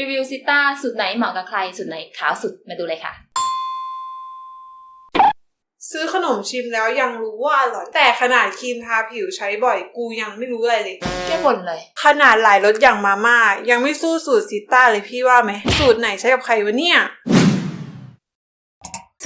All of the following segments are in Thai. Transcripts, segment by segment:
รีวิวซิต้าสูตรไหนเหมาะกับใครสูตรไหนขาวสุดมาดูเลยค่ะ ซื้อขนมชิมแล้วยังรู้ว่าอร่อย แต่ขนาดครีมทาผิวใช้บ่อยกูยังไม่รู้อะไรเลย แก้บ่นเลย ขนาดหลายรสอย่างมาม่ายังไม่สู้สูตรซิต้าเลยพี่ว่าไหม สูตรไหนใช้กับใครวะเนี่ย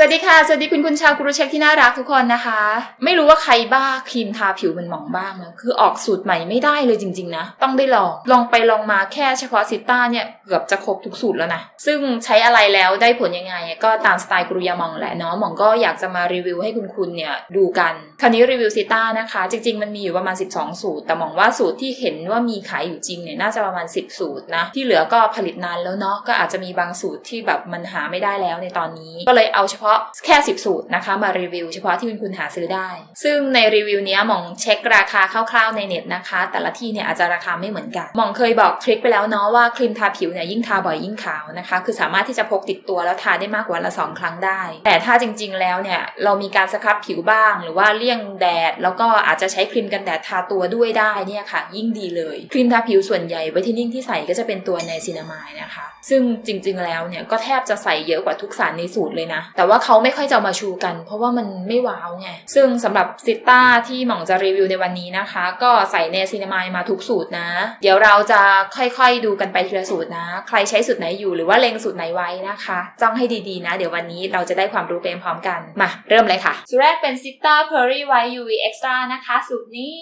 สวัสดีค่ะ สวัสดีคุณคุณชาวกรูเช็คที่น่ารักทุกคนนะคะ ไม่รู้ว่าใครบ้าครีมทาผิวมันหมองบ้างนะคือออกสูตรใหม่ไม่ได้เลยจริง ๆ นะ ต้องได้ลอง ลองไปลองมาแค่เฉพาะซิต้าเนี่ย เกือบจะครบทุกสูตรแล้วนะ ซึ่งใช้อะไรแล้วได้ผลยังไง ก็ตามสไตล์กรุยามองแหละเนาะหมองก็อยากจะมารีวิวให้คุณคุณเนี่ยดูกัน คราวนี้รีวิวซิต้านะคะ จริง ๆ มันมีอยู่ประมาณ 12 สูตร แต่หมองว่าสูตรที่เห็นว่ามีขายอยู่จริงเนี่ยน่าจะประมาณ 10 สูตรนะ ที่เหลือก็ผลิตนานแล้วเนาะ ก็อาจจะมีบางสูตรที่แบบมันหาไม่ได้แล้วในตอนนี้ ก็เลยเอาเฉพาะแค่ 10 สูตรนะคะมารีวิว เฉพาะที่คุณคุณหาซื้อได้ ซึ่งในรีวิวนี้มองเช็คราคาคร่าวๆในเน็ตนะคะ แต่ละที่เนี่ยอาจจะราคาไม่เหมือนกันมองเคยบอกทริคไปแล้วเนาะว่าครีมทาผิวเนี่ยยิ่งทาบ่อยยิ่งขาวนะคะ คือสามารถที่จะพกติดตัวแล้วทาได้มากกว่าละสองครั้งได้ แต่ถ้าจริงๆแล้วเนี่ยเรามีการสครับผิวบ้าง หรือว่าเลี่ยงแดด แล้วก็อาจจะใช้ครีมกันแดดทาตัวด้วยได้เนี่ยค่ะ ยิ่งดีเลยครีมทาผิวส่วนใหญ่ไวท์เทนนิ่งที่ใส่ก็จะเป็นตัวในซินามายนะคะ ซึ่งจริงๆแล้วเนี่ยก็แทบจะใส่เยอะกว่าทุกสารในสูตรเลยนะแต่ว่าเขาไม่ค่อยจะมาชูกัน เพราะว่ามันไม่ว้าวไง ซึ่งสำหรับซิต้าที่หม่องจะรีวิวในวันนี้นะคะ ก็ใส่เนซินามายมาทุกสูตรนะ เดี๋ยวเราจะค่อยๆดูกันไปทีละสูตรนะ ใครใช้สูตรไหนอยู่หรือว่าเล็งสูตรไหนไว้นะคะจ้องให้ดีๆนะ เดี๋ยววันนี้เราจะได้ความรู้ไปพร้อมกัน มา เริ่มเลยค่ะ สูตรแรกเป็นซิต้าเพอร์รี่ไวท์ UV Extra นะคะสูตรนี้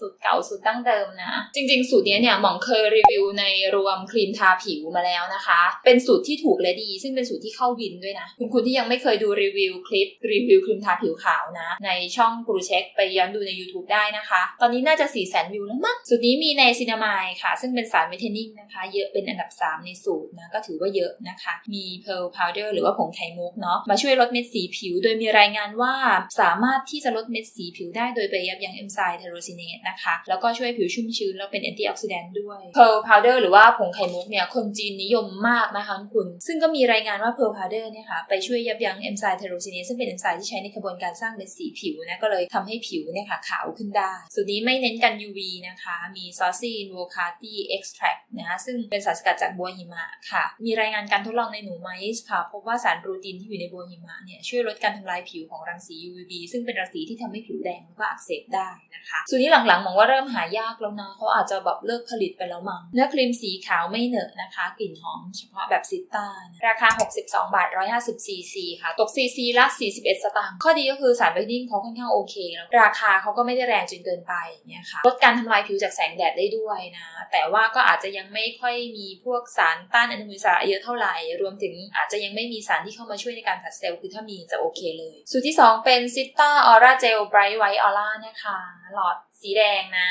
สูตรเก่าสูตรดั้งเดิมนะ จริง ๆ สูตรนี้เนี่ยหม่องเคยรีวิวในรวมครีมทาผิวมาแล้วนะคะ เป็นสูตรที่ถูกและดี ซึ่งเป็นสูตรที่เข้าวินด้วยนะ คุณคุณที่ยังไม่เคยดูรีวิวคลิปรีวิวครีมทาผิวขาวนะ ในช่องกรูเช็คไปย้อนดูใน YouTube ได้นะคะ ตอนนี้น่าจะ 4 0 0 0 0 0 วิวแล้วมั้งสูตรนี้มีในซินามายค่ะ ซึ่งเป็นสารเวทเทนนิ่งนะคะ เยอะเป็นอันดับ 3 ในสูตรนะก็ถือว่าเยอะนะคะ มี pearl powder หรือว่าผงไขมุกเนาะมาช่วยลดเม็ดสีผิว โดยมีรายงานว่าสามารถที่จะลดเม็ดสีผิวได้โดยไปยับยั้งเอนไซม์ไทโรซินเนตนะคะแล้วก็ช่วยผิวชุ่มชื้นแล้วเป็นแอนตี้ออกซิแดนต์ด้วย pearl powder หรือว่าผงไขมุกเนี่ยคนจีนนิยมมากนะคะคุณ ซึ่งก็มีรายงานว่า pearl powder เนี่ยค่ะไปช่วยยับยั้งเอนไซม์ไทโรซินเนตซึ่งเป็นเอนไซม์ที่ใช้ในกระบวนการสร้างเม็ดสีผิวนะก็เลยทำให้ผิวเนี่ยค่ะขาวขึ้นได้ สูตรนี้ไม่เน้นกัน UV นะคะ มี saucy i n v o c a t i extract นะคะซึ่งเป็นสารสกัดจากบัวหิมะค่ะ มีรายงานการทดลองในหนูไมซ์ค่ะ พบว่าสารโปรตีนที่อยู่ในบัวหิมะเนี่ยช่วยลดการทำลายผิวของรังสี UVB ซึ่งเป็นรังสีที่ทำให้ผิวแดงแล้วก็อักเสบได้นะคะส่วนนี้หลังๆมองว่าเริ่มหายากแล้วนะเขาอาจจะแบบเลิกผลิตไปแล้วมั้งเนื้อครีมสีขาวไม่เหนอะนะคะ กลิ่นหอมเฉพาะแบบซิต้านะราคา 62 บาท 150 cc ค่ะตก cc ละ 41 สตางค์ ข้อดีก็คือสารไวท์นิ่งเขาค่อนข้างโอเคแล้วราคาเขาก็ไม่ได้แรงจนเกินไปเนี่ยค่ะ ลดการทำลายผิวจากแสงแดดได้ด้วยนะ แต่ว่าก็อาจจะยังไม่ค่อยมีพวกสารต้านอนุมูลอิสระเยอะเท่าไหร่ รวมถึงอาจจะยังไม่มีสารที่เข้ามาช่วยในการผัดเซลล์ คือถ้ามีจะโอเคเลย สูตรที่ 2 เป็นซิตาออร่าเจลไบรท์ไวท์ออร่านะคะ หลอดสีแดงนะ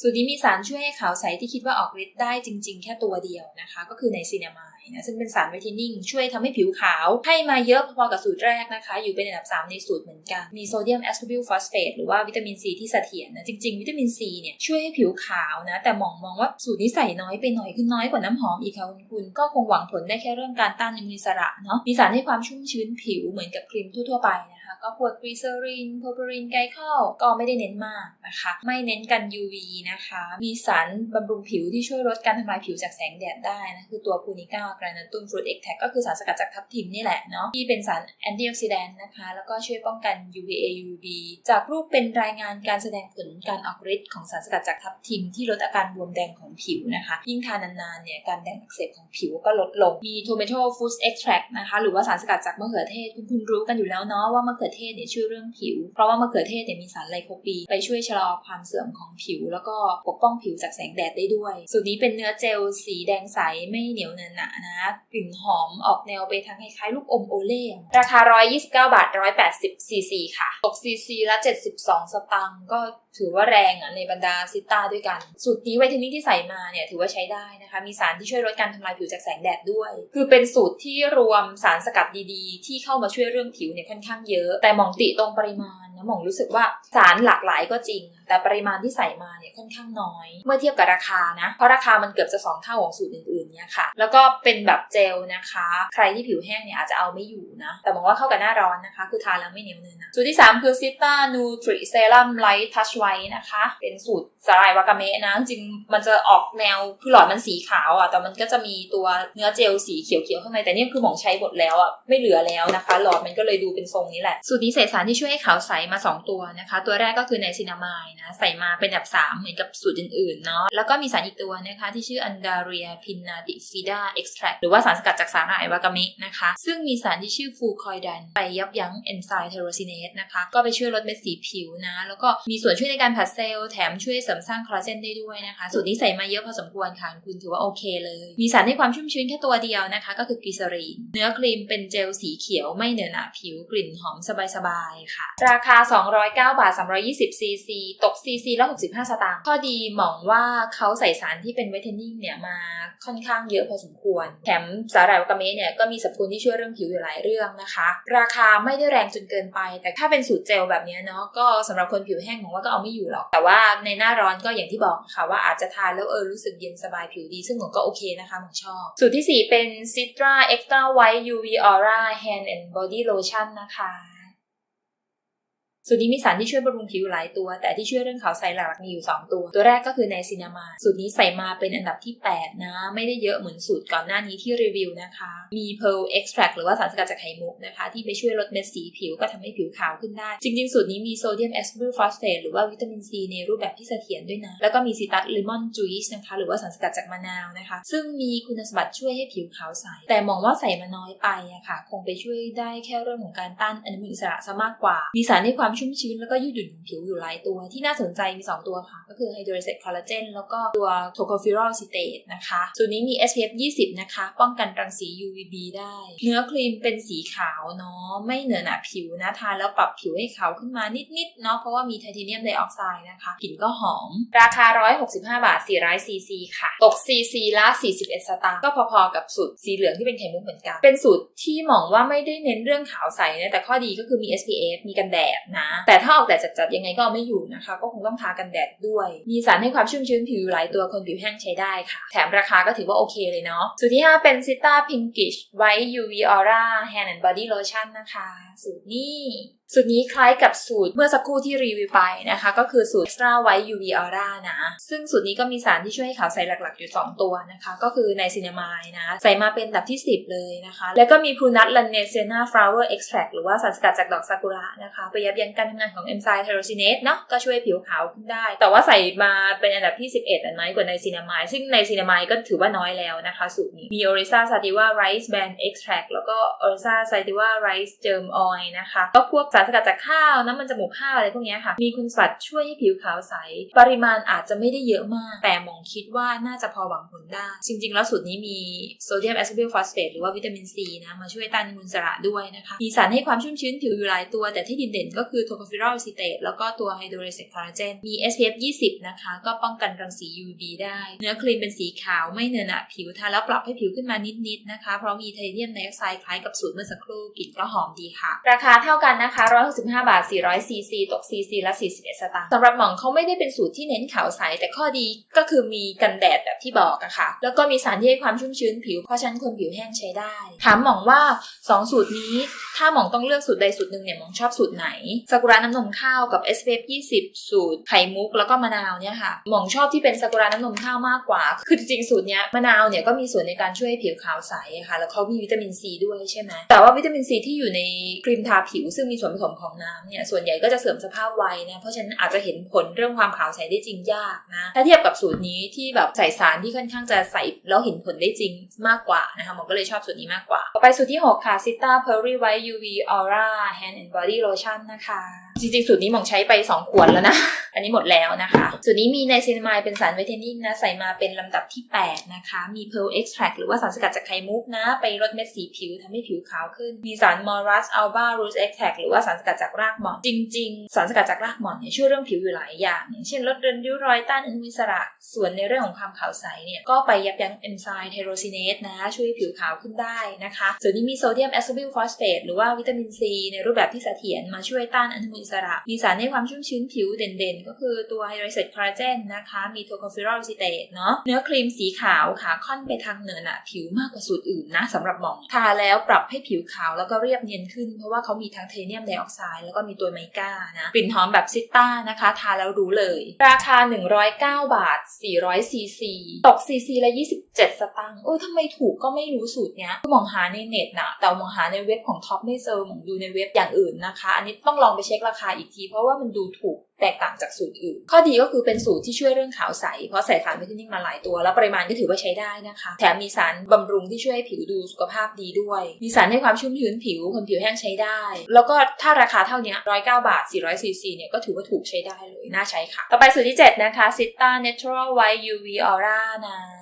สูตรนี้มีสารช่วยให้ขาวใสที่คิดว่าออกฤทธิ์ได้จริง ๆ แค่ตัวเดียวนะคะ ก็คือในซีนามายนะซึ่งเป็นสารไวท์เทนนิ่งช่วยทำให้ผิวขาว ให้มาเยอะพอๆกับสูตรแรกนะคะ อยู่เป็นอันดับ 3 ในสูตรเหมือนกัน มีโซเดียมแอสคอบิลฟอสเฟตหรือว่าวิตามินซีที่เสถียรนะจริง ๆ วิตามินซีเนี่ยช่วยให้ผิวขาวนะ แต่มองมองว่าสูตรนี้ใส่น้อยไปหน่อยคือน้อยกว่าน้ำหอมอีกค่ะคุณคุณก็คงหวังผลได้แค่เรื่องการต้านอนุมูลอิสระเนาะมีสารให้ความชุ่มชื้นผิวเหมือนกับครีมทั่วๆไปนะคะก็พวกกรีเซอรินโพปรินไกคอลก็ไม่ได้เน้นมากนะคะ ไม่เน้นกัน UV นะคะ มีสารบำรุงผิวที่ช่วยลดการทำลายผิวจากแสงแดดได้นะคือตัวพูนิก้ากรานาตุนฟรุตเอ็กแทก็คือสารสกัดจากทับทิมนี่แหละเนาะที่เป็นสารแอนตี้ออกซิแดนต์นะคะ แล้วก็ช่วยป้องกัน UVA UVB จากรูปเป็นรายงานการแสดงผลการออกฤทธิ์ของสารสกัดจากทับทิมที่ลดอาการบวมแดงของผิวนะคะ ยิ่งทานนานๆเนี่ยการแดงอักเสบของผิวก็ลดลง มี tomato food extract นะคะหรือว่าสารสกัดจากมะเขือเทศคุณคุณรู้กันอยู่แล้วเนาะว่ามะเขือเทศเนี่ยช่วยเรื่องผิว เพราะว่ามะเขือเทศเนี่ยมีสารไลโคปีนไปช่วยชะลอความเสื่อมของผิว แล้วก็ปกป้องผิวจากแสงแดดได้ด้วย สูตรนี้เป็นเนื้อเจลสีแดงใสไม่เหนียวเนินหนานะกลิ่นหอมออกแนวไปทางคล้ายๆลูกอมโอเล่ราคา 129 บาท 180ซีซีค่ะตกซีซีละ 72 สตางค์ก็ถือว่าแรงอะในบรรดาซิต้าด้วยกัน สูตรนี้ไวท์เทนนิ่งที่ใส่มาเนี่ยถือว่าใช้ได้นะคะ มีสารที่ช่วยลดการทำลายผิวจากแสงแดดด้วย คือเป็นสูตรที่รวมสารสกัดดีๆ ที่เข้ามาช่วยเรื่องผิวเนี่ยค่อนข้างเยอะ แต่มองติตรงปริมาณ นาะหมองรู้สึกว่าสารหลากหลายก็จริง แต่ปริมาณที่ใส่มาเนี่ยค่อนข้างน้อย เมื่อเทียบกับราคานะ เพราะราคามันเกือบจะสองเท่าของสูตรอื่นๆเนี่ยค่ะ แล้วก็เป็นแบบเจลนะคะ ใครที่ผิวแห้งเนี่ยอาจจะเอาไม่อยู่นะ แต่มองว่าเข้ากับหน้าร้อนนะคะ คือทาแล้วไม่เหนียวเนินนะสูตรที่ 3 คือซิต้านูทริเซรั่มไลท์ทัชไวนะคะ เป็นสูตรสาหร่ายวากาเมะนะ จริงมันจะออกแนวคือหลอดมันสีขาวอะแต่มันก็จะมีตัวเนื้อเจลสีเขียวๆข้างในแต่นี่คือหมองใช้หมดแล้วอะไม่เหลือแล้วนะคะ หลอดมันก็เลยดูเป็นทรงนี้แหละสูตรนี้ใส่สารที่ช่วยให้ขาวใสมา 2 ตัวนะคะ ตัวแรกก็คือไนซินามายนะ ใส่มาเป็นแบบ3เหมือนกับสูตรอื่นๆเนาะแล้วก็มีสารอีกตัวนะคะ ที่ชื่ออันดาเรียพินาติฟิดาเอ็กซ์แทรหรือว่าสารสกัดจากสาหร่ายวากาเมะนะคะ ซึ่งมีสารที่ชื่อฟูคอยดัน ไปยับยั้งเอนไซม์เทโรซินเนสนะคะ ก็ไปช่วยลดเม็ดสีผิวนะ แล้วก็มีส่วนช่วยในการผัดเซลล์แถมช่วยเสริมสร้างคอลลาเจนได้ด้วยนะคะสูตรนี้ใส่มาเยอะพอสมควรค่ะคุณถือว่าโอเคเลย มีสารให้ความชุ่มชื้นแค่ตัวเดียวนะคะ ก็คือกลีซรีนเนื้อครีมเป็นเจลสีเขียวไม่เหนอะหนะผิวกลิ่นหอมสบายๆค่ะ ราคา209 บาท 320 ซีซี ตกซีซีละ65 สตางค์ ข้อดีมองว่าเขาใส่สารที่เป็นไวท์เทนนิ่งเนี่ยมาค่อนข้างเยอะพอสมควร แถมสาหร่ายวากาเมะเนี่ยก็มีสรรพคุณที่ช่วยเรื่องผิวอยู่หลายเรื่องนะคะ ราคาไม่ได้แรงจนเกินไป แต่ถ้าเป็นสูตรเจลแบบนี้เนาะ ก็สำหรับคนผิวแห้งหมองว่าก็เอาไม่อยู่หรอก แต่ว่าในหน้าร้อนก็อย่างที่บอกค่ะว่าอาจจะทานแล้วเออรู้สึกเย็นสบายผิวดี ซึ่งหมองก็โอเคนะคะหมองชอบ สูตรที่ 4 เป็น Citra Extra White UV Aura Hand and Body Lotion นะคะ สูตรนี้มีสารที่ช่วยบำรุงผิวหลายตัว แต่ที่ช่วยเรื่องขาวใสหลักๆมีอยู่ 2 ตัว ตัวแรกก็คือไนซินามาสูตรนี้ใส่มาเป็นอันดับที่ 8 นะ ไม่ได้เยอะเหมือนสูตรก่อนหน้านี้ที่รีวิวนะคะ มี Pearl Extract หรือว่าสารสกัดจากไข่มุกนะคะ ที่ไปช่วยลดเม็ดสีผิวก็ทำให้ผิวขาวขึ้นได้ จริงๆ สูตรนี้มีโซเดียมแอส b ู r ฟอสเฟตหรือว่าวิตามินซีในรูปแบบที่เสถียรด้วยนะ แล้วก็มีซิตัสเลมอนจูสนะคะหรือว่าสารสกัดจากมะนาวนะคะ ซึ่งมีคุณสมบัติช่วยให้ผิวขาวใส แต่มองว่าใส่มาน้อยไปอะค่ะ คงไปช่วยได้แค่เรื่องของการต้านอนุมูลอิสระซะมากกว่า มีสารให้ความชุ่มชื้นแล้วก็ยืดหยุ่นของผิวอยู่หลายตัว ที่น่าสนใจมี 2 ตัวค่ะ ก็คือไฮโดรเซตคอลลาเจนแล้วก็ตัวโทโคฟิรอลซิเตตนะคะส่วนนี้มี SPF 20 นะคะ ป้องกันรังสี UVB ได้ เนื้อครีมเป็นสีขาวเนาะไม่เหนอะหนะผิวนะทานแล้วปรับผิวให้ขาวขึ้นมานิดๆเนาะเพราะว่ามีไทเทเนียมไดออกไซด์นะคะกลิ่นก็หอม ราคา 165 บาท 400 ซีซีค่ะ ตกซีซีละ 41 สตางค์ก็พอๆกับสูตรสีเหลืองที่เป็นไข่มุกเหมือนกัน เป็นสูตรที่มองว่าไม่ได้เน้นเรื่องขาวใสนะแต่ข้อดีก็คือมี SPF มีกันแดดนะแต่ถ้าออกแดดจัดๆยังไงก็ไม่อยู่นะคะ ก็คงต้องทากันแดดด้วย มีสารให้ความชุ่มชื้นผิวอยู่หลายตัวคนผิวแห้งใช้ได้ค่ะ แถมราคาก็ถือว่าโอเคเลยเนาะสูตรที่ 5 เป็นซิต้าพิงกิชไวท์ UV Aura Hand and Body Lotion นะคะ สูตรนี้ สูตรนี้คล้ายกับสูตรเมื่อสักครู่ที่รีวิวไปนะคะ ก็คือสูตร Extra White UV Aura นะ ซึ่งสูตรนี้ก็มีสารที่ช่วยให้ขาวใสหลักๆอยู่ 2 ตัวนะคะ ก็คือไนซินามายนะ ใส่มาเป็นอันดับที่ 10 เลยนะคะ แล้วก็มีพูนัทลันเนเซนาฟลาวเวอร์เอ็กซ์แทรหรือว่าสารสกัดจากดอกซากุระนะคะไปยับยั้งการทำงานของเอนไซม์ไทโรซินเนสเนาะก็ช่วยผิวขาวขึ้นได้ แต่ว่าใส่มาเป็นอันดับที่ 11 อันน้อยกว่าไนซินามายซึ่งไนซินามายก็ถือว่าน้อยแล้วนะคะสูตรนี้มีออริซาซาติว่าไรซ์แบนเอ็กซ์แทรแล้วก็ออริซาซาติว่าไรซ์เจิมออยนะคะก็พวกสารสกัดจากข้าวน้ำมันจมูกข้าวอะไรพวกนี้ค่ะ มีคุณสมบัติช่วยให้ผิวขาวใส ปริมาณอาจจะไม่ได้เยอะมาก แต่มองคิดว่าน่าจะพอหวังผลได้ จริง ๆ แล้วสูตรนี้มีโซเดียมแอสซิลฟอสเฟตหรือว่าวิตามินซีนะมาช่วยต้านอนุมูลอิสระด้วยนะคะ มีสารให้ความชุ่มชื้นผิวอยู่หลายตัว แต่ที่เด่นๆก็คือโทโคฟิรอลซิเตตแล้วก็ตัวไฮโดรเซตคอลลาเจนมี SPF 20 นะคะ ก็ป้องกันรังสี UV ได้ เนื้อครีมเป็นสีขาวไม่เนอะหนะผิวทาแล้วปรับให้ผิวขึ้นมานิดๆนะคะ เพราะมีไทเทเนียมไดออกไซด์คล้ายกับสูตรเมื่อสักครู่กลิ่นก็หอมดีค่ะ ราคาเท่ากันนะคะ165 บาท 400 ซีซี ตกซีซีละ 41 สตางค์สำหรับหมองเขาไม่ได้เป็นสูตรที่เน้นขาวใส แต่ข้อดีก็คือมีกันแดดแบบที่บอกอะค่ะ แล้วก็มีสารที่ให้ความชุ่มชื้นผิว เพราะฉะนั้นคนผิวแห้งใช้ได้ ถามหมองว่า 2 สูตรนี้ ถ้าหมองต้องเลือกสูตรใดสูตรหนึ่งเนี่ยหมองชอบสูตรไหนซากุระน้ำนมข้าวกับ SPF 20 สูตรไข่มุกแล้วก็มะนาวเนี่ยค่ะหมองชอบที่เป็นซากุระน้ำนมข้าวมากกว่า คือจริงๆสูตรเนี้ยมะนาวเนี่ยก็มีส่วนในการช่วยให้ผิวขาวใสอะค่ะ แล้วเขามีวิตามินซีด้วยใช่ไหมแต่ว่าวิตามินซีที่อยู่ในครีมทาผิวซึ่งมีส่วนผสมของน้ำเนี่ยส่วนใหญ่ก็จะเสริมสภาพไวนะเพราะฉะนั้นอาจจะเห็นผลเรื่องความขาวใสได้จริงยากนะถ้าเทียบกับสูตรนี้ที่แบบใส่สารที่ค่อนข้างจะใส่แล้วเห็นผลได้จริงมากกว่านะคะหมอก็เลยชอบสูตรนี้มากกว่า ต่อไปสูตรที่ 6 ค่ะ Sita Pearly White UV Aura Hand and Body Lotion นะคะจริงๆ สูตรนี้หมองใช้ไป 2 ขวดแล้วนะ อันนี้หมดแล้วนะคะ สูตรนี้มีไนซินามายเป็นสารไวท์เทนนิ่งนะ ใส่มาเป็นลำดับที่ 8 นะคะ มี Pearl Extract หรือว่าสารสกัดจากไข่มุกนะ ไปลดเม็ดสีผิวทำให้ผิวขาวขึ้น มีสาร Moras Alba Root Extract หรือว่าสารสกัดจากรากหม่อน จริง ๆ สารสกัดจากรากหม่อนเนี่ยช่วยเรื่องผิวอยู่หลายอย่างอย่างเช่นลดเรือนริ้วรอยต้านอนุมูลอิสระ ส่วนในเรื่องของความขาวใสเนี่ยก็ไปยับยั้งเอนไซม์ไทโรซินเนสนะช่วยให้ผิวขาวขึ้นได้นะคะ ส่วนนี้มีโซเดียมแอสโซบิลฟอสเฟตหรือว่าวิตามินซีในรูปแบบที่เสถียรมาช่วยต้านอนุมูลอิสระ มีสารให้ความชุ่มชื้นผิวเด่นๆ ก็คือตัวไฮโดรเซตคอลลาเจนนะคะมีโทโคฟิรอลซิเตตเนาะเนื้อครีมสีขาวขาค่อนไปทางเนื้อหนะผิวมากกว่าสูตรอื่นนะสำหรับหมองทาแล้วปรับให้ผิวขาวแล้วก็เรียบเนียนขึ้นเพราะว่าเขามีทั้งเทเนียมไดออกไซด์แล้วก็มีตัวไมก้านะกลิ่นหอมแบบซิต้านะคะ ทาแล้วรู้เลย ราคา 109 บาท 400ซีซีตกซีซีละ 27 สตางค์เออทำไมถูกก็ไม่รู้สูตรเนี้ยมองหาในเน็ตนะแต่มองหาในเว็บของท็อปไม่เจอมองดูในเว็บอย่างอื่นนะคะ อันนี้ต้องลองไปเช็คราคาอีกที เพราะว่ามันดูถูก แตกต่างจากสูตรอื่น ข้อดีก็คือเป็นสูตรที่ช่วยเรื่องขาวใส เพราะใส่สารวิตามินมาหลายตัว แล้วปริมาณก็ถือว่าใช้ได้นะคะ แถมมีสารบำรุงที่ช่วยให้ผิวดูสุขภาพดีด้วย มีสารให้ความชุ่มชื้นผิวคนผิวแห้งใช้ได้ แล้วก็ถ้าราคาเท่านี้109บาท400ซีซีเนี่ยก็ถือว่าถูกใช้ได้เลย น่าใช้ค่ะ ต่อไปสูตรที่ 7 นะคะ Sita Natural White UV Aura นะ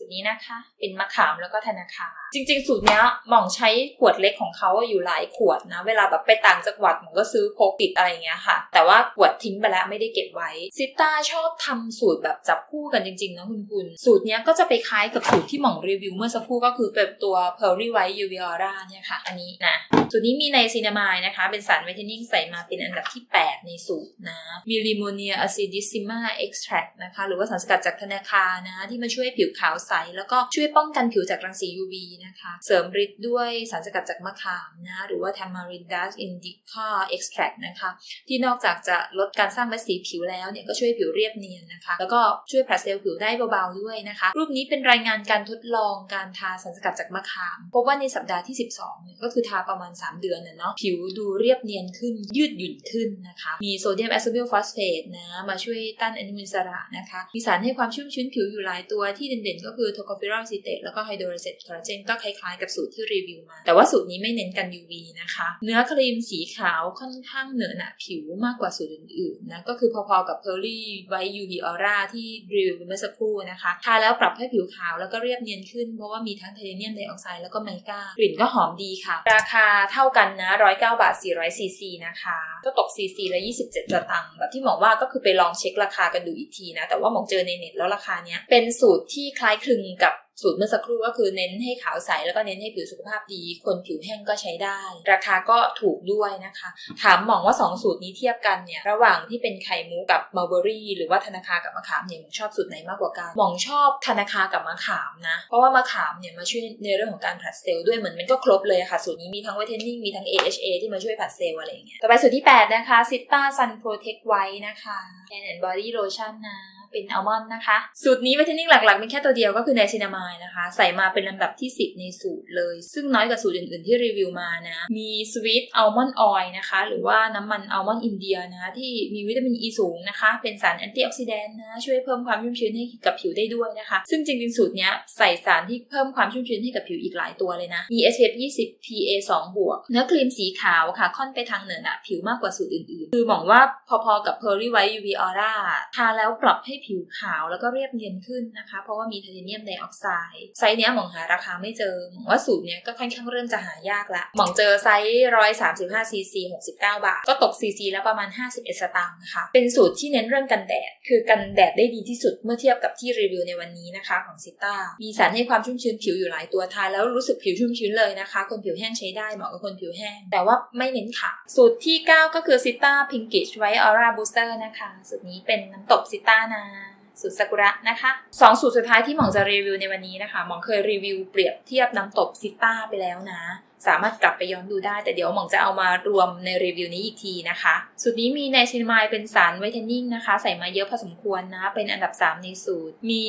สูตรนี้นะคะ เป็นมะขามแล้วก็ธนาคารจริง ๆ สูตรเนี้ยหม่องใช้ขวดเล็กของเขาอยู่หลายขวดนะ เวลาแบบไปต่างจังหวัดหม่องก็ซื้อพกติดอะไรเงี้ยค่ะ แต่ว่าขวดทิ้งไปแล้วไม่ได้เก็บไว้ซิต้าชอบทำสูตรแบบจับคู่กันจริงๆนะคุณคุณสูตรเนี้ยก็จะไปคล้ายกับสูตรที่หม่องรีวิวเมื่อสักครู่ก็คือเป็นตัว Pearly White UV Aura เนี่ยค่ะ อันนี้นะสูตรนี้มีในซีนามายนะคะ เป็นสารไวท์เทนนิ่งใส่มาเป็นอันดับที่ 8 ในสูตรนะมีลิโมเนียอะซิดิซิมาเอ็กซ์แทรนะคะหรือว่าสารสกัดจากธนาคารนะที่มาช่วยผิวขาวใสแล้วก็ช่วยป้องกันผิวจากรังสี UV นะคะ เสริมฤทธิ์ด้วยสารสกัดจากมะขามนะ หรือว่า Tamarindus indica extract นะคะ ที่นอกจากจะลดการสร้างเม็ดสีผิวแล้วเนี่ยก็ช่วยผิวเรียบเนียนนะคะ แล้วก็ช่วยผลัดเซลล์ผิวได้เบาๆด้วยนะคะ รูปนี้เป็นรายงานการทดลองการทาสารสกัดจากมะขาม พบว่าในสัปดาห์ที่ 12เนี่ยก็คือทาประมาณ 3 เดือนน่ะเนาะผิวดูเรียบเนียนขึ้นยืดหยุ่นขึ้นนะคะ มีโซเดียมแอสโซบิลฟอสเฟตนะมาช่วยต้านอนุมูลอิสระนะคะ มีสารให้ความชุ่มชื้นผิวอยู่หลายตัวที่เด่นๆก็ก็คือโทโคฟิรอลซิเตตแล้วก็ไฮโดรเซตคอลลาเจนก็คล้ายๆกับสูตรที่รีวิวมา แต่ว่าสูตรนี้ไม่เน้นกัน UV นะคะ เนื้อครีมสีขาวค่อนข้างเหนือหนาผิวมากกว่าสูตรอื่นๆนะก็คือพอๆกับ Pearly White UV Aura ที่รีวิวเมื่อสักครู่นะคะทาแล้วปรับให้ผิวขาวแล้วก็เรียบเนียนขึ้นเพราะว่ามีทั้งไทเทเนียมไดออกไซด์แล้วก็ไมก้ากลิ่นก็หอมดีค่ะ ราคาเท่ากันนะ109บาท400ซีซีนะคะก็ตกซีซีละ27สตางค์แบบที่หมองว่าก็คือไปลองเช็คราคากันดูอีกทีนะแต่ว่าหมอเจอในเน็ตแล้วราคาเนี้ยเป็นสูตรที่คล้ายคลึงกับสูตรเมื่อสักครู่ก็คือเน้นให้ขาวใสแล้วก็เน้นให้ผิวสุขภาพดี คนผิวแห้งก็ใช้ได้ ราคาก็ถูกด้วยนะคะ ถามหมองว่า 2 สูตรนี้เทียบกันเนี่ย ระหว่างที่เป็นไข่มุกกับมัลเบอรี่หรือว่าธนาคากับมะขามเนี่ยหมองชอบสูตรไหนมากกว่ากันหมองชอบธนาคากับมะขามนะ เพราะว่ามะขามเนี่ยมาช่วยในเรื่องของการผลัดเซลล์ด้วยเหมือนมันก็ครบเลยค่ะ สูตรนี้มีทั้งไวท์เทนนิ่งมีทั้ง AHA ที่มาช่วยผลัดเซลล์อะไรอย่างเงี้ยต่อไปสูตรที่ 8 นะคะ Sita Sun Protect White นะคะ Hand and Body Lotion นะ เป็นอัลมอนด์นะคะ สูตรนี้วิตามินหลักๆมีแค่ตัวเดียวก็คือไนซินามายนะคะ ใส่มาเป็นลำดับที่ 10 ในสูตรเลย ซึ่งน้อยกว่าสูตรอื่นๆที่รีวิวมานะ มีสวีทอัลมอนด์ออยล์นะคะ หรือว่าน้ำมันอัลมอนด์อินเดียนะที่มีวิตามินอ e ีสูงนะคะ เป็นสารแอนตี้ออกซิแดนต์นะช่วยเพิ่มความชุ่มชื้นให้กับผิวได้ด้วยนะคะ ซึ่งจริงๆสูตรนี้ใส่สารที่เพิ่มความชุ่มชื้นให้กับผิวอีกหลายตัวเลยนะมี SPF 20 PA 2บวกเนื้อครีมสีขาวค่ะ ค่อนไปทางเหนือหนะผิวมากกว่าสูตรอื่นๆ คือหมองว่าพอๆกับ Pearly White UV Aura ทาแล้วปรับให้ผิวขาวแล้วก็เรียบเนียนขึ้นนะคะ เพราะว่ามีไทเทเนียมไดออกไซด์ไซส์เนี้ยหมองหาราคาไม่เจอหมองว่าสูตรเนี้ยก็ค่อนข้างเริ่มจะหายากละหมองเจอไซส์135 cc 69บาบาท ก็ตก cc แล้วประมาณ51สตางค์ค่ะ เป็นสูตรที่เน้นเรื่องกันแดด คือกันแดดได้ดีที่สุดเมื่อเทียบกับที่รีวิวในวันนี้นะคะของซิต้ามีสารให้ความชุ่มชื้นผิวอยู่หลายตัวทานแล้วรู้สึกผิวชุ่มชื้นเลยนะคะ คนผิวแห้งใช้ได้เหมาะกับคนผิวแห้ง แต่ว่าไม่เน้นขาวสูตรที่ 9 ก็คือซิต้าพิงกิชไวท์ออร่าบูสเตอร์นะคะสูตรนี้เป็นน้ำตบซิต้านะ สูตรซากุระนะคะสองสูตรสุดท้ายที่หมองจะรีวิวในวันนี้นะคะ หมองเคยรีวิวเปรียบเทียบน้ำตบซิต้าไปแล้วนะ สามารถกลับไปย้อนดูได้ แต่เดี๋ยวหมองจะเอามารวมในรีวิวนี้อีกทีนะคะ สูตรนี้มีไนซินไมายเป็นสารไวท์เทนนิ่งนะคะ ใส่มาเยอะพอสมควรนะ เป็นอันดับ 3 ในสูตร มี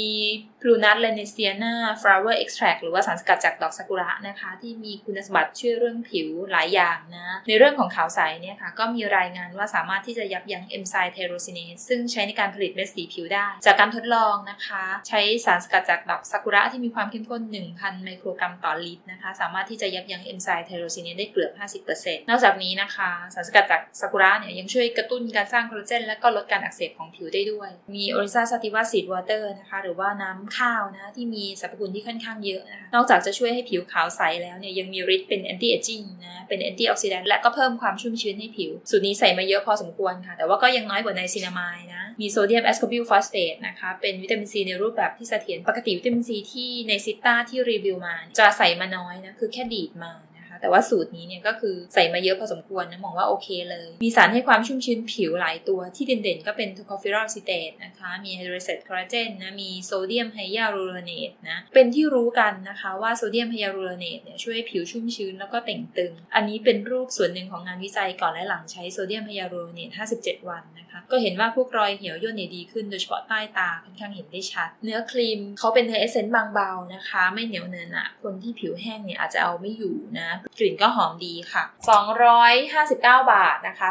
พลูนัทเลเนเซียนาฟลาวเวอร์เอ็กซ์แทรหรือว่าสารสกัดจากดอกซากุระนะคะ ที่มีคุณสมบัติช่วยเรื่องผิวหลายอย่างนะ ในเรื่องของขาวใสเนี่ยค่ะ ก็มีรายงานว่าสามารถที่จะยับยั้งเอนไซม์ไทโรซินเนสซึ่งใช้ในการผลิตเม็ดสีผิวได้ จากการทดลองนะคะ ใช้สารสกัดจากดอกซากุระที่มีความเข้มข้น 1,000 ไมโครกรัมต่อลิตรนะคะ สามารถที่จะยับยั้งเอนไซม์ไทโรซินเนสได้เกือบ 50%นอกจากนี้นะคะ สารสกัดจากซากุระเนี่ยยังช่วยกระตุ้นการสร้างคอลลาเจนและก็ลดการอักเสบของผิวได้ด้วย มีโอริซาซาติวาซีดวอเตอร์นะคะหรือว่าน้ำข้าวนะที่มีสรรพคุณที่ค่อนข้างเยอะนะคะนอกจากจะช่วยให้ผิวขาวใสแล้วเนี่ยยังมีฤทธิ์เป็นแอนตี้อายจิ้งนะเป็นแอนตี้ออกซิแดนต์และก็เพิ่มความชุ่มชื้นให้ผิว สูตรนี้ใส่มาเยอะพอสมควรค่ะ แต่ว่าก็ยังน้อยกว่าในซินามายนะ มีโซเดียมแอสคอบิลฟอสเฟตนะคะ เป็นวิตามินซีในรูปแบบที่เสถียรปกติวิตามินซีที่ในซิต้าที่รีวิวมา จะใส่มาน้อยนะคือแค่ดีดมา แต่ว่าสูตรนี้เนี่ยก็คือใส่มาเยอะพอสมควรนะมองว่าโอเคเลย มีสารให้ความชุ่มชื้นผิวหลายตัวที่เด่นๆ ก็เป็นทูคอฟิรอลซิเตตนะคะ มีไฮโดรเซตคอลลาเจนนะ มีโซเดียมไฮยาลูโรเนตนะ เป็นที่รู้กันนะคะว่าโซเดียมไฮยาลูโรเนตเนี่ยช่วยผิวชุ่มชื้นแล้วก็เต่งตึง อันนี้เป็นรูปส่วนหนึ่งของงานวิจัยก่อนและหลังใช้โซเดียมไฮยาลูโรเนต 57 วันนะคะ ก็เห็นว่าพวกรอยเหี่ยวย่นเนี่ยดีขึ้นโดยเฉพาะใต้ตาค่อนข้างเห็นได้ชัด เนื้อครีมเขาเป็นเนื้อเอเซนต์บางเบานะคะ ไม่เหนียวเนินอะคนที่ผิวแห้งเนี่ยอาจจะเอาไม่อยู่นะกลิ่นก็หอมดีค่ะ 259 บาทนะคะ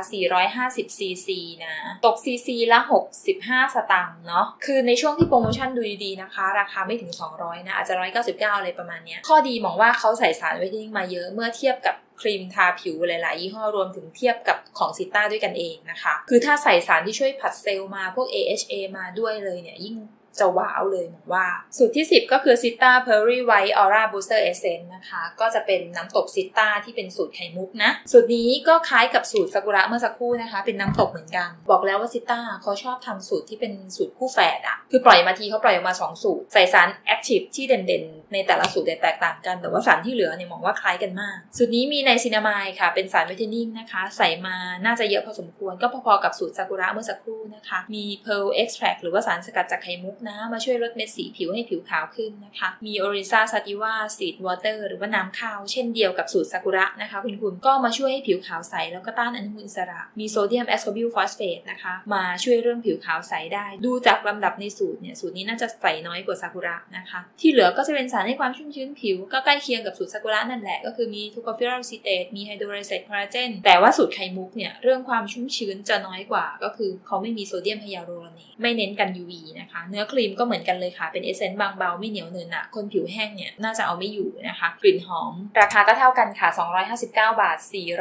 450 ซีซีนะ ตกซีซีละ 65 สตางค์เนาะ คือในช่วงที่โปรโมชั่นดูดีๆนะคะ ราคาไม่ถึง 200 นะ อาจจะ 199 อะไรประมาณเนี้ยข้อดีมองว่าเขาใส่สารไวท์เทนนิ่งมาเยอะเมื่อเทียบกับครีมทาผิวหลาย ๆ ยี่ห้อรวมถึงเทียบกับของซิต้าด้วยกันเองนะคะ คือถ้าใส่สารที่ช่วยผัดเซลล์มาพวก AHA มาด้วยเลยเนี่ยยิ่ง จะว้าวเลยมองว่า สูตรที่ 10 ก็คือ s i t a p e r r y White Aura Booster Essence นนะคะ ก็จะเป็นน้ำตกซิต้าที่เป็นสูตรไข่มุกนะ สูตรนี้ก็คล้ายกับสูตรซากุระเมื่อสักครู่นะคะ เป็นน้ำตกเหมือนกัน บอกแล้วว่าซิต้าเขาชอบทำสูตรที่เป็นสูตรคู่แฝดอะคือปล่อยมาทีเขาปล่อยออกมา 2 สูตร ใส่สาร Active ที่เด่นๆ ในแต่ละสูตรแตกต่างกัน แต่ว่าสารที่เหลือเนี่ยมองว่าคล้ายกันมาก สูตรนี้มีในซินามายค่ะ เป็นสารเวิตามินนะคะ ใส่มาน่าจะเยอะพอสมควร ก็พอๆกับสูตรซากุระเมื่อสักครู่นะคะ มี Pearl Extract หรือว่าสารสกัดจากไข่มุกนะมาช่วยลดเม็ดสีผิวให้ผิวขาวขึ้นนะคะ มี Orisa Sativa Seed Water หรือว่าน้ำข้าว เช่นเดียวกับสูตรซากุระนะคะคุณคุณก็มาช่วยให้ผิวขาวใส แล้วก็ต้านอนุมูลอิสระ มีโซเดียมแอสคอบิลฟอสเฟตนะคะมาช่วยเรื่องผิวขาวใสได้ ดูจากลำดับในสูตรเนี่ยสูตรนี้น่าจะใสน้อยกว่าซากุระนะคะที่เหลือก็จะเป็นสารให้ความชุ่มชื้นผิวก็ใกล้เคียงกับสูตรซากุระนั่นแหละก็คือมีทูคอฟิรอลซิเตตมีไฮโดรไลเซตคอลลาเจนแต่ว่าสูตรไข่มุกเนี่ยเรื่องความชุ่มชื้นจะน้อยกว่า ก็คือเขาไม่มีโซเดียมไฮยาลูโรเนตไม่เน้นกัน UV นะคะ เนื้อครีมก็เหมือนกันเลยค่ะ เป็นเอเซนต์บางเบาไม่เหนียวเนินอะคนผิวแห้งเนี่ยน่าจะเอาไม่อยู่นะคะ กลิ่นหอม ราคาก็เท่ากันค่ะ 259 บาท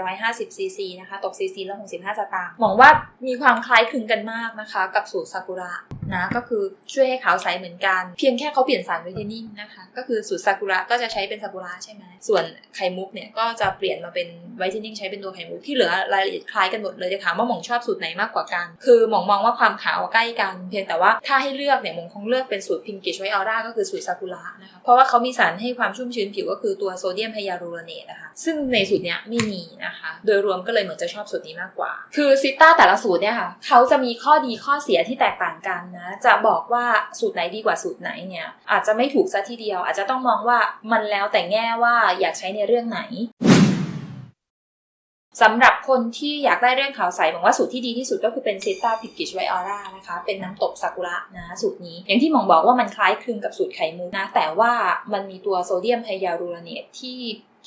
450ซีซีนะคะ ตกซีซีละ65สตางค์มองว่ามีความคล้ายคลึงกันมากนะคะ กับสูตรซากุระ นะก็คือช่วยให้ขาวใสเหมือนกัน เพียงแค่เขาเปลี่ยนสารไวท์เทนนิ่งนะคะก็คือสูตรซากุระก็จะใช้เป็นซากุระใช่ไหมส่วนไข่มุกเนี่ยก็จะเปลี่ยนมาเป็นไวท์เทนนิ่งใช้เป็นตัวไข่มุกที่เหลือรายละเอียดคล้ายกันหมดเลยจะถามว่าหมองชอบสูตรไหนมากกว่ากัน คือหมองมองว่าความขาวใกล้กัน เพียงแต่ว่าถ้าให้เลือกเนี่ยหมองคงเลือกเป็นสูตรพิงกิชไวออร่าก็คือสูตรซากุระนะคะเพราะว่าเขามีสารให้ความชุ่มชื้นผิวก็คือตัวโซเดียมไฮยาลูโรเนตนะคะซึ่งในสูตรเนี้ยไม่มีนะคะ โดยรวมก็เลยเหมือนจะชอบสูตรนี้มากกว่า คือซิต้าแต่ละสูตรเนี่ยค่ะเขาจะมีข้อดีข้อเสียที่แตกต่างกันนะจะบอกว่าสูตรไหนดีกว่าสูตรไหนเนี่ย อาจจะไม่ถูกซะทีเดียว อาจจะต้องมองว่ามันแล้วแต่แง่ว่าอยากใช้ในเรื่องไหนสำหรับคนที่อยากได้เรื่องขาวใสบอกว่าสูตรที่ดีที่สุดก็คือเป็นซิต้าพิกิชไวออร่านะคะ เป็นน้ำตกซากุระนะสูตรนี้ อย่างที่หมองบอกว่ามันคล้ายคลึงกับสูตรไข่มุกนะ แต่ว่ามันมีตัวโซเดียมไฮยาลูโรเนตที่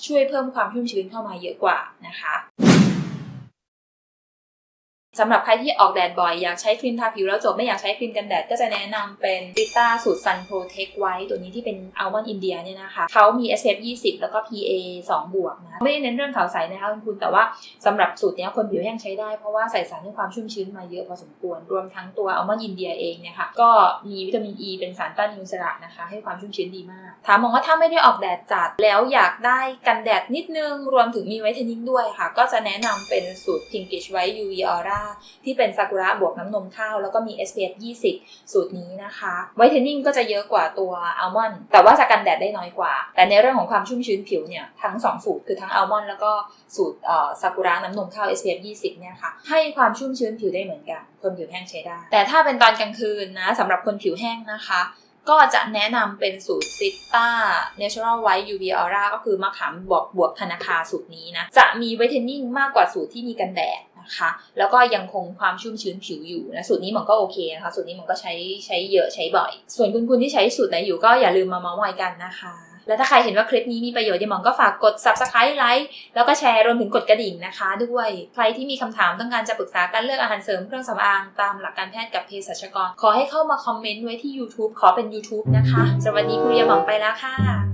ช่วยเพิ่มความชุ่มชื้นเข้ามาเยอะกว่านะคะ สำหรับใครที่ออกแดดบ่อยอยากใช้ครีมทาผิวแล้วจบไม่อยากใช้ครีมกันแดดก็จะแนะนำเป็นซิต้าสูตร Sun Protect White ตัวนี้ที่เป็นอัลมอนด์อินเดียเนี่ยนะคะเขามี SPF 20 แล้วก็ PA 2 บวกนะไม่ได้เน้นเรื่องขาวใสนะคะคุณแต่ว่าสำหรับสูตรนี้คนผิวแห้งใช้ได้เพราะว่าใส่สารให้ความชุ่มชื้นมาเยอะพอสมควร รวมทั้งตัวอัลมอนด์อินเดียเองเนี่ยค่ะก็มีวิตามินอ e ีเป็นสารต้านอนุมูลอิสระนะคะให้ความชุ่มชื้นดีมากถามมองว่าถ้าไม่ได้ออกแดดจัดแล้วอยากได้กันแดดนิดนึงรวมถึงมีไวท์เทนนิ่งด้วยค่ะ ก็จะแนะนำเป็นสูตร Pinkish White UV Aura ที่เป็นซากุระบวกน้ำนมข้าว แล้วก็มี SPF 20 สูตรนี้นะคะไวท์เทนนิ่งก็จะเยอะกว่าตัวอัลมอนด์แต่ว่าจะกันแดดได้น้อยกว่า แต่ในเรื่องของความชุ่มชื้นผิวเนี่ยทั้ง 2 สูตรคือทั้งอัลมอนด์แล้วก็สูตรซากุระน้ำนมข้าว SPF 20 เนี่ยค่ะให้ความชุ่มชื้นผิวได้เหมือนกัน คนผิวแห้งใช้ได้ แต่ถ้าเป็นตอนกลางคืนนะสำหรับคนผิวแห้งนะคะก็จะแนะนำเป็นสูตรซิต้า Natural White UV Aura ก็คือมะขามบวกบวกธนาคาสูตรนี้นะ จะมีไวท์เทนนิ่งมากกว่าสูตรที่มีกันแดด นะคะ แล้วก็ยังคงความชุ่มชื้นผิวอยู่นะสูตรนี้มันก็โอเคนะคะ สูตรนี้มันก็ใช้ใช้เยอะใช้บ่อย ส่วนคุณคุณที่ใช้สูตรไหนอยู่ก็อย่าลืมมาเมาส์มอยกันนะคะ และถ้าใครเห็นว่าคลิปนี้มีประโยชน์เดียมองก็ฝากกด subscribe ไลค์แล้วก็แชร์รวมถึงกดกระดิ่งนะคะ ด้วยใครที่มีคำถามต้องการจะปรึกษาการเลือกอาหารเสริมเครื่องสำอางตามหลักการแพทย์กับเภสัชกร ขอให้เข้ามาคอมเมนต์ไว้ที่ YouTube ขอเป็น YouTube นะคะสวัสดีคุณยหมองไปแล้วค่ะ